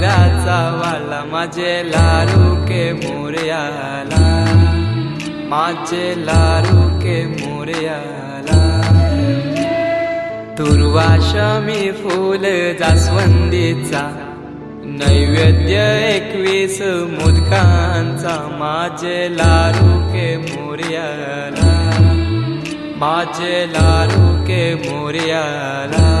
डोंगराचा वाला माझे लारू के मोर्याला. माझे लारू के मोर्याला. दुर्वाशमी फूल जास्वंदीचा. नैवेद्य एकवीस मुदकांचा. माझे लारू के मोर्याला. माझे लारू के मोर्याला.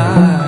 나